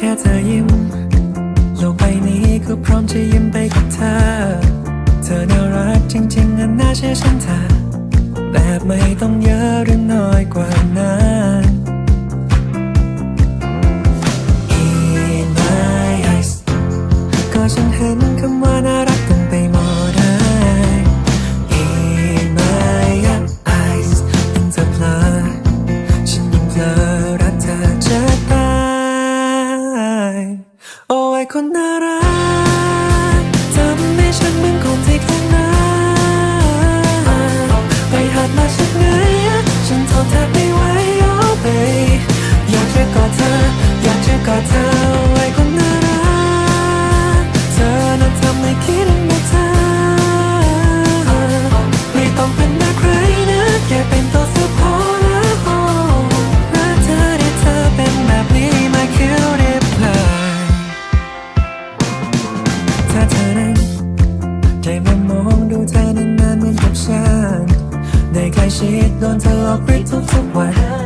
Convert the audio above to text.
แค่เธอยิ้ม โลกใบนี้ก็พร้อมจะยิ้มไปกับเธอ เธอน่ารักจริงๆอันน่าเชื่อฉันเธอแบบไม่ต้องเยอะหรือน้อยกว่านั้น In my eyes ก็ฉันเห็น อ้ยคนน่ารักทำให้ฉันเหมือนคนที่คลั่งรักไปหัดมาจากไหนอะฉันทนแทบไม่ไหว oh babe อยากจะกอดเธอ อยากจะกอดเธอโอ้คนน่ารักเธอนั้นทำให้คิดถึงเธอไม่ต้องเป็นหน้าใครนะแค่เป็นตัว ชิดโดนเธอหลอกไปทุกๆวัน